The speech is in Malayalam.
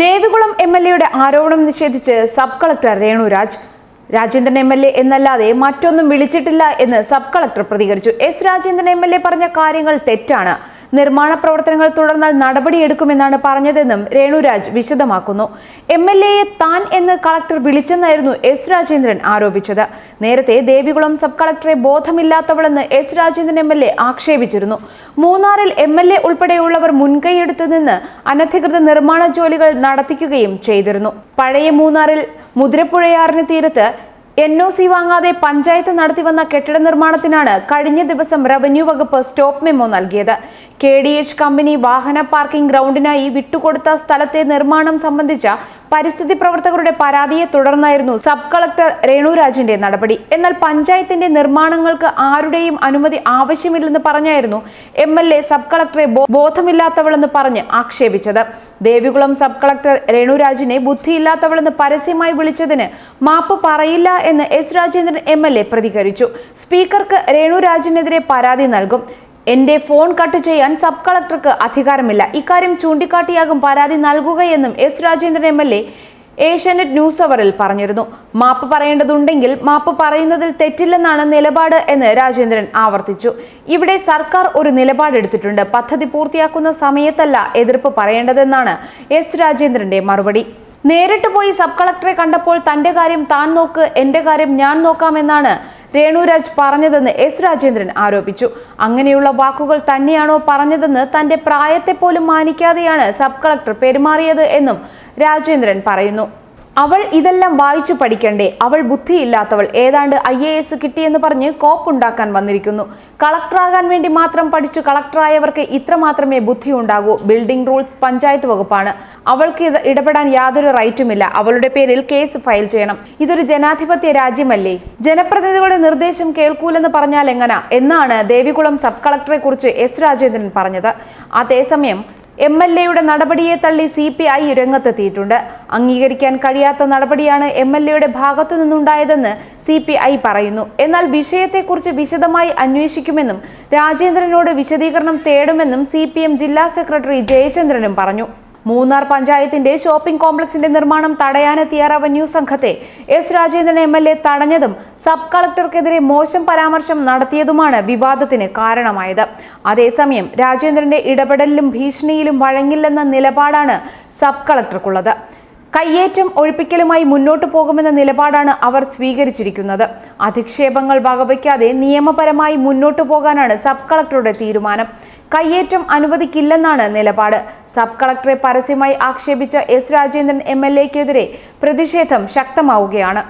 ദേവികുളം എം എൽ എയുടെ ആരോപണം നിഷേധിച്ച് sub collector Renuraj. Rajendran M L A എന്നല്ലാതെ മറ്റൊന്നും വിളിച്ചിട്ടില്ല എന്ന് സബ് കളക്ടർ പ്രതികരിച്ചു. S Rajendran M L A പറഞ്ഞ കാര്യങ്ങൾ തെറ്റാണ്. നിർമ്മാണ പ്രവർത്തനങ്ങൾ തുടർന്നാൽ നടപടിയെടുക്കുമെന്നാണ് പറഞ്ഞതെന്നും രേണുരാജ് വിശദമാക്കുന്നു. എം എൽ എയെ താൻ എന്ന് കളക്ടർ വിളിച്ചെന്നായിരുന്നു എസ് രാജേന്ദ്രൻ ആരോപിച്ചത്. നേരത്തെ ദേവികുളം സബ് കളക്ടറെ ബോധമില്ലാത്തവളെന്ന് S Rajendran M L A ആക്ഷേപിച്ചിരുന്നു. മൂന്നാറിൽ എം എൽ എ ഉൾപ്പെടെയുള്ളവർ മുൻകൈയെടുത്തു നിന്ന് അനധികൃത നിർമ്മാണ ജോലികൾ നടത്തിക്കുകയും ചെയ്തിരുന്നു. പഴയ മൂന്നാറിൽ മുതിരപ്പുഴയാറിന് തീരത്ത് എൻ ഒ സി വാങ്ങാതെ പഞ്ചായത്ത് നടത്തിവന്ന കെട്ടിട നിർമ്മാണത്തിനാണ് കഴിഞ്ഞ ദിവസം റവന്യൂ വകുപ്പ് സ്റ്റോപ്പ് മെമ്മോ നൽകിയത്. കെ ഡി എച്ച് കമ്പനി വാഹന പാർക്കിംഗ് ഗ്രൗണ്ടിനായി വിട്ടുകൊടുത്ത സ്ഥലത്തെ നിർമ്മാണം സംബന്ധിച്ച പരിസ്ഥിതി പ്രവർത്തകരുടെ പരാതിയെ തുടർന്നായിരുന്നു സബ് കളക്ടർ രേണുരാജിന്റെ നടപടി. എന്നാൽ പഞ്ചായത്തിന്റെ നിർമ്മാണങ്ങൾക്ക് ആരുടെയും അനുമതി ആവശ്യമില്ലെന്ന് പറഞ്ഞായിരുന്നു എം എൽ എ സബ് കളക്ടറെ ബോധമില്ലാത്തവളെന്ന് പറഞ്ഞ് ആക്ഷേപിച്ചത്. ദേവികുളം സബ് കളക്ടർ രേണുരാജിനെ ബുദ്ധിയില്ലാത്തവളെന്ന് പരസ്യമായി വിളിച്ചതിന് മാപ്പ് പറയില്ല എന്ന് എസ് രാജേന്ദ്രൻ എ പ്രതികരിച്ചു. സ്പീക്കർക്ക് രേണുരാജിനെതിരെ പരാതി നൽകും. എന്റെ ഫോൺ കട്ട് ചെയ്യാൻ സബ് കളക്ടർക്ക് അധികാരമില്ല. ഇക്കാര്യം ചൂണ്ടിക്കാട്ടിയാകും പരാതി നൽകുകയെന്നും S Rajendran M L A Asianet news അവറിൽ പറഞ്ഞിരുന്നു. മാപ്പ് പറയേണ്ടതുണ്ടെങ്കിൽ മാപ്പ് പറയുന്നതിൽ തെറ്റില്ലെന്നാണ് നിലപാട് എന്ന് രാജേന്ദ്രൻ ആവർത്തിച്ചു. ഇവിടെ സർക്കാർ ഒരു നിലപാടെടുത്തിട്ടുണ്ട് പദ്ധതി പൂർത്തിയാക്കുന്ന സമയത്തല്ല എതിർപ്പ് പറയേണ്ടതെന്നാണ് എസ് രാജേന്ദ്രന്റെ മറുപടി. നേരിട്ട് പോയി സബ് കളക്ടറെ കണ്ടപ്പോൾ തന്റെ കാര്യം താൻ നോക്ക് എന്റെ കാര്യം ഞാൻ നോക്കാമെന്നാണ് രേണുരാജ് പറഞ്ഞതെന്ന് എസ് രാജേന്ദ്രൻ ആരോപിച്ചു. അങ്ങനെയുള്ള വാക്കുകൾ തന്നെയാണോ പറഞ്ഞതെന്ന് തന്റെ പ്രായത്തെ പോലും മാനിക്കാതെയാണ് സബ് കളക്ടർ പെരുമാറിയത് എന്നും രാജേന്ദ്രൻ പറയുന്നു. അവൾ ഇതെല്ലാം വായിച്ചു പഠിക്കണ്ടേ? അവൾ ബുദ്ധിയില്ലാത്തവൾ. ഏതാണ്ട് ഐ എ എസ് കിട്ടിയെന്ന് പറഞ്ഞ് കോപ്പുണ്ടാക്കാൻ വന്നിരിക്കുന്നു. കളക്ടറാകാൻ വേണ്ടി മാത്രം പഠിച്ചു കളക്ടറായവർക്ക് ഇത്ര മാത്രമേ ബുദ്ധി ഉണ്ടാകൂ ബിൽഡിംഗ് റൂൾസ് പഞ്ചായത്ത് വകുപ്പാണ്. അവൾക്ക് ഇത് ഇടപെടാൻ യാതൊരു റൈറ്റുമില്ല. അവളുടെ പേരിൽ കേസ് ഫയൽ ചെയ്യണം. ഇതൊരു ജനാധിപത്യ രാജ്യമല്ലേ? ജനപ്രതിനിധികളുടെ നിർദ്ദേശം കേൾക്കൂലെന്ന് പറഞ്ഞാൽ എങ്ങനെ? എന്നാണ് ദേവികുളം സബ് കളക്ടറെ കുറിച്ച് എസ് രാജേന്ദ്രൻ പറഞ്ഞത്. അതേസമയം എം എൽ എയുടെ നടപടിയെ തള്ളി സി പി ഐ രംഗത്തെത്തിയിട്ടുണ്ട്. അംഗീകരിക്കാൻ കഴിയാത്ത നടപടിയാണ് എം എൽ എയുടെ ഭാഗത്തു നിന്നുണ്ടായതെന്ന് സി പി ഐ പറയുന്നു. എന്നാൽ വിഷയത്തെക്കുറിച്ച് വിശദമായി അന്വേഷിക്കുമെന്നും രാജേന്ദ്രനോട് വിശദീകരണം തേടുമെന്നും സി ജില്ലാ സെക്രട്ടറി ജയചന്ദ്രനും പറഞ്ഞു. മൂന്നാർ പഞ്ചായത്തിന്റെ ഷോപ്പിംഗ് കോംപ്ലക്സിന്റെ നിർമ്മാണം തടയാനെത്തിയ റവന്യൂ സംഘത്തെ S Rajendran M L A തടഞ്ഞതും sub കളക്ടർക്കെതിരെ മോശം പരാമർശം നടത്തിയതുമാണ് വിവാദത്തിന് കാരണമായത്. അതേസമയം രാജേന്ദ്രന്റെ ഇടപെടലിലും ഭീഷണിയിലും വഴങ്ങില്ലെന്ന നിലപാടാണ് സബ് കളക്ടർക്കുള്ളത്. കയ്യേറ്റം ഒഴിപ്പിക്കലുമായി മുന്നോട്ടു പോകുമെന്ന നിലപാടാണ് അവർ സ്വീകരിച്ചിരിക്കുന്നത്. അധിക്ഷേപങ്ങൾ വകവയ്ക്കാതെ നിയമപരമായി മുന്നോട്ടു പോകാനാണ് സബ് കളക്ടറുടെ തീരുമാനം. കയ്യേറ്റം അനുവദിക്കില്ലെന്നാണ് നിലപാട്. സബ് കളക്ടറെ പരസ്യമായി ആക്ഷേപിച്ച എസ് രാജേന്ദ്രൻ എം എൽ എക്കെതിരെ പ്രതിഷേധം ശക്തമാവുകയാണ്.